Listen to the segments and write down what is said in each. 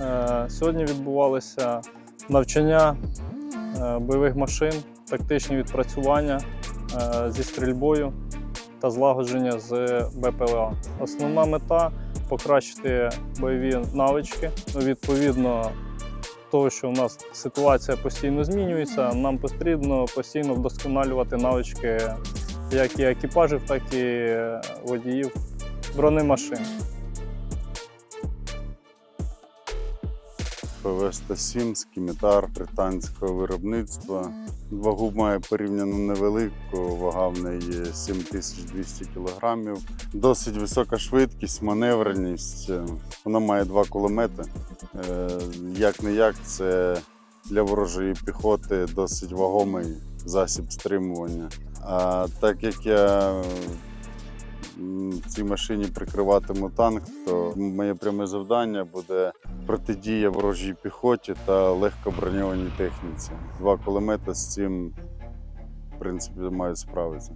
Е, Сьогодні відбувалися навчання е, бойових машин, тактичні відпрацювання е, зі стрільбою та злагодження з БПЛА. Основна мета покращити бойові навички. Відповідно того, що у нас ситуація постійно змінюється, нам потрібно постійно вдосконалювати навички як і екіпажів, так і водіїв бронемашин. ПВ-107 скімітар британського виробництва. Вагу має порівняно невелику, вага в неї 7200 кг. Досить висока швидкість, маневреність. Вона має два кулемети. Е, Як не як, це для ворожої піхоти досить вагомий засіб стримування. А так як я цій машині прикриватиму танк, то моє пряме завдання буде протидія ворожій піхоті та легкоброньованій техніці. Два кулемети з цим, в принципі, мають справитися.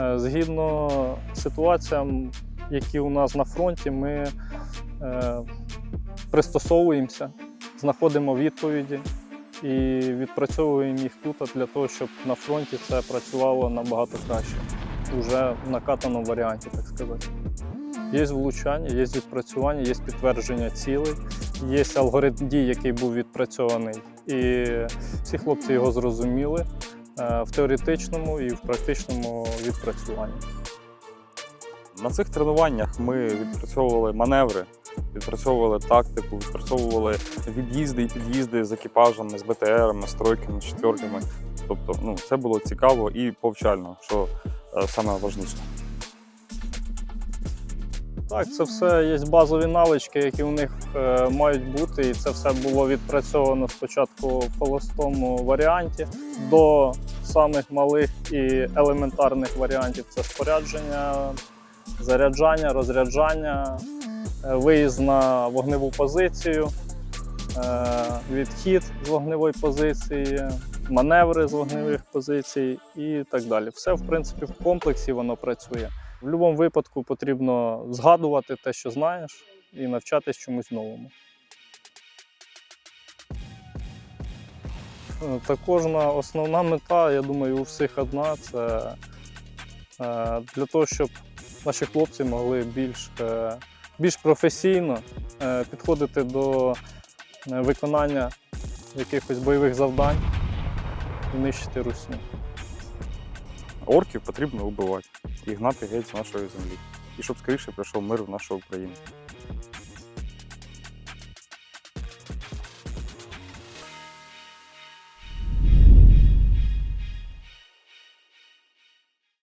Е, Згідно ситуаціям, які у нас на фронті, ми е, пристосовуємося, знаходимо відповіді і відпрацьовуємо їх тут для того, щоб на фронті це працювало набагато краще, уже в накатаному варіанті, так сказати. Є влучання, є відпрацювання, є підтвердження цілей, є алгоритм дій, який був відпрацьований. І всі хлопці його зрозуміли е, в теоретичному і в практичному відпрацюванні. На цих тренуваннях ми відпрацьовували маневри, відпрацьовували тактику, відпрацьовували від'їзди і під'їзди з екіпажами, з БТРами, з тройками, з четверками. Тобто, ну, це було цікаво і повчально, що е, саме важніше. Так, це все є базові навички, які у них е, мають бути, і це все було відпрацьовано спочатку в холостому варіанті до самих малих і елементарних варіантів. Це спорядження, заряджання, розряджання, е, виїзд на вогневу позицію, е, відхід з вогневої позиції, маневри з вогневих позицій і так далі. Все, в принципі, в комплексі воно працює. В будь-якому випадку потрібно згадувати те, що знаєш, і навчатись чомусь новому. Е, Також основна мета, я думаю, у всіх одна це для того, щоб наші хлопці могли більш, е, більш професійно е, підходити до е, виконання якихось бойових завдань і нищити русню. Орків потрібно убивати і гнати геть з нашої землі. І щоб скоріше прийшов мир в нашу Україну.